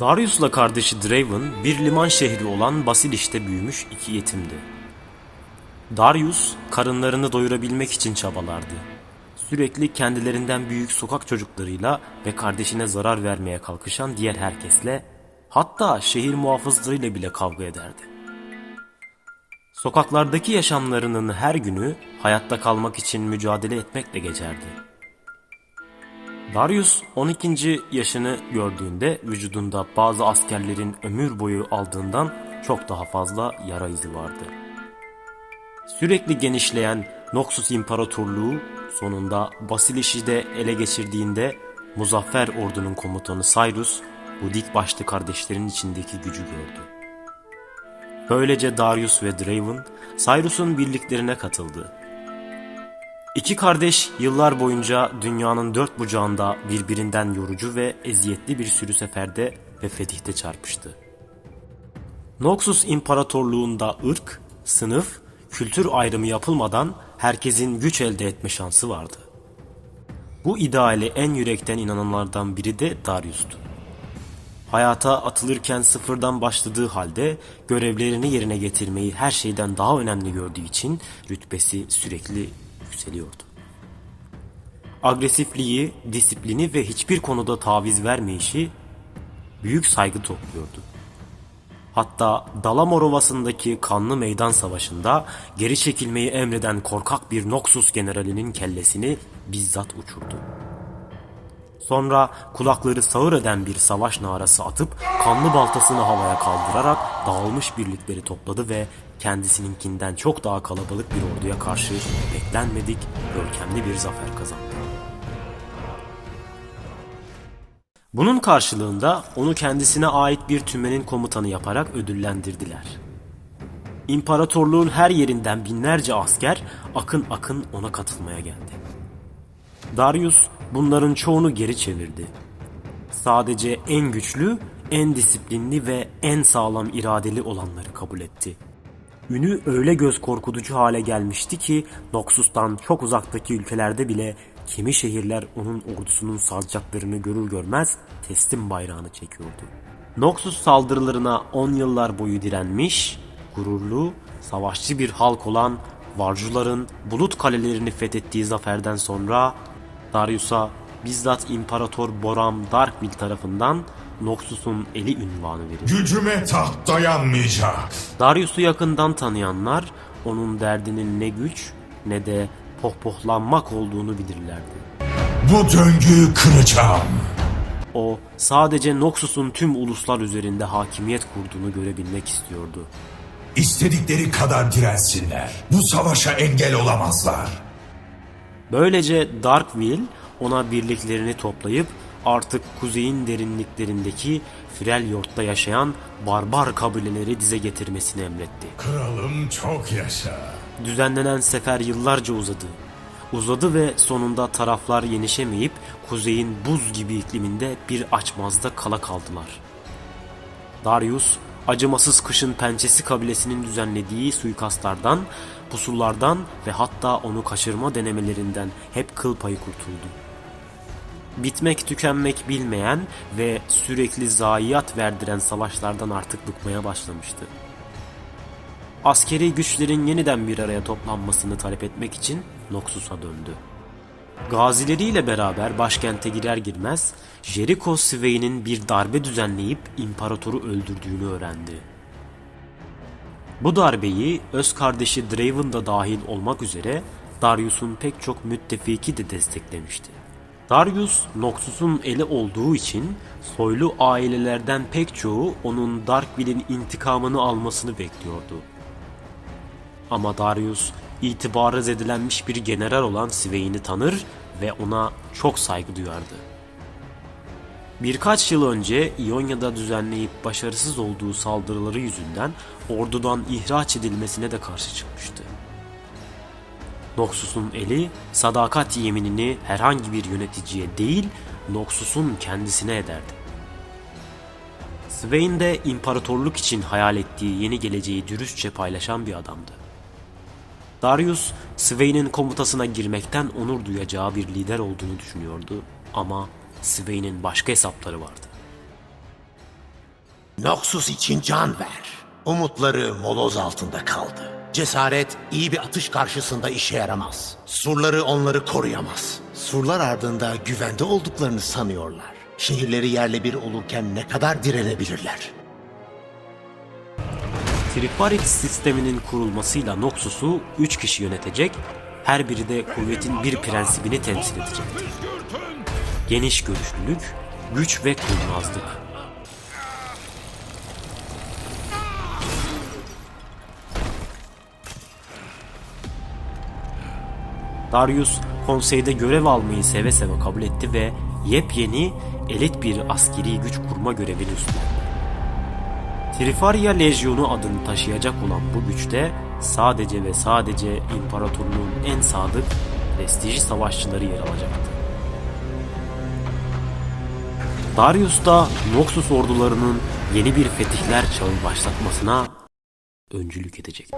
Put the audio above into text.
Darius'la kardeşi Draven bir liman şehri olan Basiliş'te büyümüş iki yetimdi. Darius karınlarını doyurabilmek için çabalardı. Sürekli kendilerinden büyük sokak çocuklarıyla ve kardeşine zarar vermeye kalkışan diğer herkesle hatta şehir muhafızlarıyla bile kavga ederdi. Sokaklardaki yaşamlarının her günü hayatta kalmak için mücadele etmekle geçerdi. Darius 12. yaşını gördüğünde vücudunda bazı askerlerin ömür boyu aldığından çok daha fazla yara izi vardı. Sürekli genişleyen Noxus İmparatorluğu sonunda Basiliş'i de ele geçirdiğinde Muzaffer ordunun komutanı Cyrus bu dik başlı kardeşlerin içindeki gücü gördü. Böylece Darius ve Draven Cyrus'un birliklerine katıldı. İki kardeş yıllar boyunca dünyanın dört bucağında birbirinden yorucu ve eziyetli bir sürü seferde ve fetihte çarpıştı. Noxus İmparatorluğunda ırk, sınıf, kültür ayrımı yapılmadan herkesin güç elde etme şansı vardı. Bu ideale en yürekten inananlardan biri de Darius'tu. Hayata atılırken sıfırdan başladığı halde görevlerini yerine getirmeyi her şeyden daha önemli gördüğü için rütbesi sürekli yükseliyordu. Agresifliği, disiplini ve hiçbir konuda taviz vermeyişi büyük saygı topluyordu. Hatta Dalamor Ovası'ndaki kanlı meydan savaşında geri çekilmeyi emreden korkak bir Noxus generalinin kellesini bizzat uçurdu. Sonra kulakları sağır eden bir savaş narası atıp kanlı baltasını havaya kaldırarak dağılmış birlikleri topladı ve kendisininkinden çok daha kalabalık bir orduya karşı beklenmedik görkemli bir zafer kazandı. Bunun karşılığında onu kendisine ait bir tümenin komutanı yaparak ödüllendirdiler. İmparatorluğun her yerinden binlerce asker akın akın ona katılmaya geldi. Darius bunların çoğunu geri çevirdi. Sadece en güçlü, en disiplinli ve en sağlam iradeli olanları kabul etti. Ünü öyle göz korkutucu hale gelmişti ki Noxus'tan çok uzaktaki ülkelerde bile kimi şehirler onun ordusunun salacaklarını görür görmez teslim bayrağını çekiyordu. Noxus saldırılarına 10 yıllar boyu direnmiş, gururlu, savaşçı bir halk olan Varjuların bulut kalelerini fethettiği zaferden sonra Darius'a bizzat İmparator Boram Darkwill tarafından Noxus'un eli ünvanı verildi. Gücüme taht dayanmayacak. Darius'u yakından tanıyanlar onun derdinin ne güç ne de pohpohlanmak olduğunu bilirlerdi. Bu döngüyü kıracağım. O sadece Noxus'un tüm uluslar üzerinde hakimiyet kurduğunu görebilmek istiyordu. İstedikleri kadar dirensinler. Bu savaşa engel olamazlar. Böylece Darkwill ona birliklerini toplayıp artık kuzeyin derinliklerindeki Freljord'da yaşayan barbar kabileleri dize getirmesini emretti. Kralım çok yaşa. Düzenlenen sefer yıllarca uzadı. Uzadı ve sonunda taraflar yenişemeyip kuzeyin buz gibi ikliminde bir açmazda kala kaldılar. Darius, acımasız kışın pençesi kabilesinin düzenlediği suikastlardan, pusullardan ve hatta onu kaçırma denemelerinden hep kıl payı kurtuldu. Bitmek tükenmek bilmeyen ve sürekli zayiat verdiren savaşlardan artık bıkmaya başlamıştı askeri güçlerin yeniden bir araya toplanmasını talep etmek için Noxus'a döndü. Gazileriyle beraber başkente girer girmez Jericho Sway'nin bir darbe düzenleyip imparatoru öldürdüğünü öğrendi. Bu darbeyi öz kardeşi Draven da dahil olmak üzere Darius'un pek çok müttefiki de desteklemişti. Darius, Noxus'un eli olduğu için soylu ailelerden pek çoğu onun Darkwill'in intikamını almasını bekliyordu. Ama Darius itibarı zedelenmiş bir general olan Swain'i tanır ve ona çok saygı duyardı. Birkaç yıl önce İonya'da düzenleyip başarısız olduğu saldırıları yüzünden ordudan ihraç edilmesine de karşı çıkmıştı. Noxus'un eli sadakat yeminini herhangi bir yöneticiye değil Noxus'un kendisine ederdi. Swain de imparatorluk için hayal ettiği yeni geleceği dürüstçe paylaşan bir adamdı. Darius, Swain'in komutasına girmekten onur duyacağı bir lider olduğunu düşünüyordu ama Swain'in başka hesapları vardı. Noxus için can ver. Umutları moloz altında kaldı. Cesaret iyi bir atış karşısında işe yaramaz. Surları onları koruyamaz. Surlar ardında güvende olduklarını sanıyorlar. Şehirleri yerle bir olurken ne kadar direnebilirler? Triparit sisteminin kurulmasıyla Noxus'u 3 kişi yönetecek, her biri de kuvvetin bir prensibini temsil edecekti. Geniş görüşlülük, güç ve kurnazlık. Darius konseyde görev almayı seve seve kabul etti ve yepyeni elit bir askeri güç kurma görevini üstlendi. Trifaria Lejyonu adını taşıyacak olan bu güçte sadece ve sadece imparatorluğun en sadık prestijli savaşçıları yer alacaktı. Darius da Noxus ordularının yeni bir fetihler çağı başlatmasına öncülük edecekti.